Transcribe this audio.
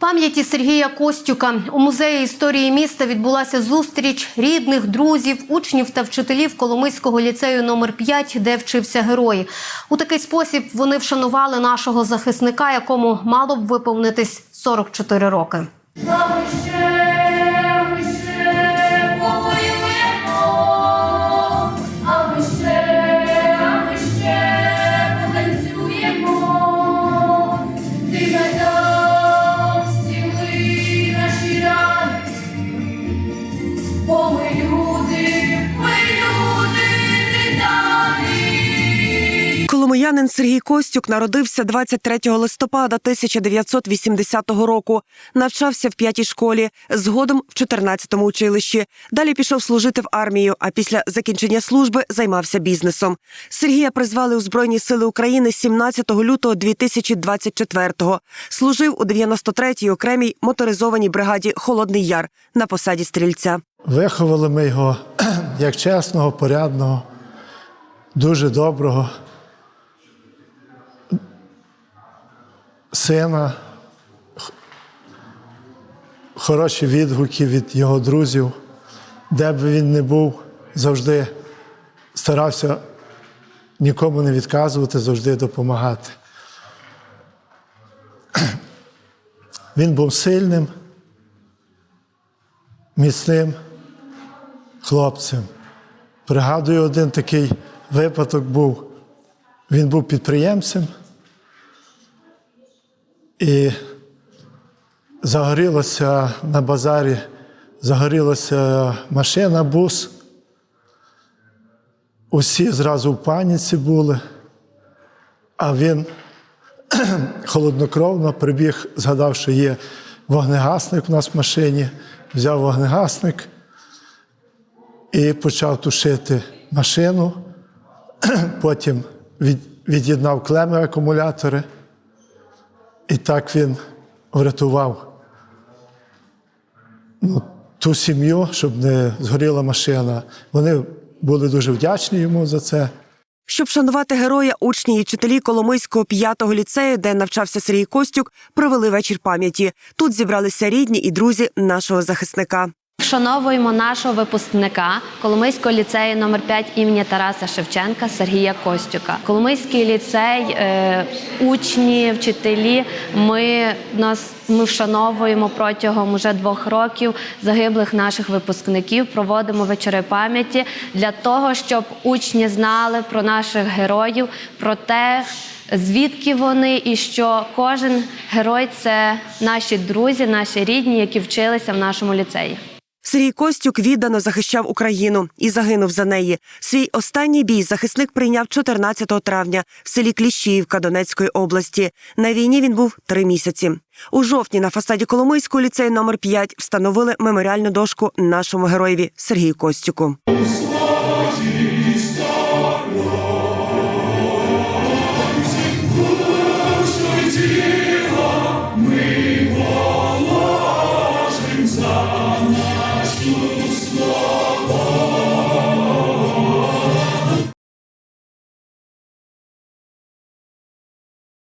Пам'яті Сергія Костюка у музеї історії міста відбулася зустріч рідних, друзів, учнів та вчителів Коломийського ліцею номер 5 де вчився герой. У такий спосіб вони вшанували нашого захисника, якому мало б виповнитись 44 роки. Коломиянин Сергій Костюк народився 23 листопада 1980 року. Навчався в п'ятій школі, згодом в 14-му училищі. Далі пішов служити в армію. А після закінчення служби займався бізнесом. Сергія призвали у Збройні сили України 17 лютого 2024-го. Служив у 93-й окремій моторизованій бригаді Холодний Яр на посаді стрільця. Виховали ми його як чесного, порядного, дуже доброго сина, хороші відгуки від його друзів. Де б він не був, завжди старався нікому не відказувати, завжди допомагати. Він був сильним, міцним хлопцем. Пригадую, один такий випадок був. Він був підприємцем і загорілася на базарі, загорілася машина, бус. Усі зразу в паніці були, а він холоднокровно прибіг, згадав, що є вогнегасник у нас в машині, взяв вогнегасник і почав тушити машину. Потім від, від'єднав клеми акумулятори. І так він врятував ну, ту сім'ю, щоб не згоріла машина. Вони були дуже вдячні йому за це. Щоб вшанувати героя, учні і вчителі Коломийського п'ятого ліцею, де навчався Сергій Костюк, провели вечір пам'яті. Тут зібралися рідні і друзі нашого захисника. Вшановуємо нашого випускника Коломийського ліцею номер 5 імені Тараса Шевченка Сергія Костюка. Коломийський ліцей, е, учні, вчителі. Ми нас ми вшановуємо протягом уже двох років загиблих наших випускників. Проводимо вечори пам'яті для того, щоб учні знали про наших героїв, про те. Звідки вони і що кожен герой це наші друзі, наші рідні, які вчилися в нашому ліцеї. Сергій Костюк віддано захищав Україну і загинув за неї. Свій останній бій захисник прийняв 14 травня в селі Кліщіївка Донецької області. На війні він був три місяці. У жовтні на фасаді Коломийського ліцею номер 5 встановили меморіальну дошку нашому героєві Сергію Костюку.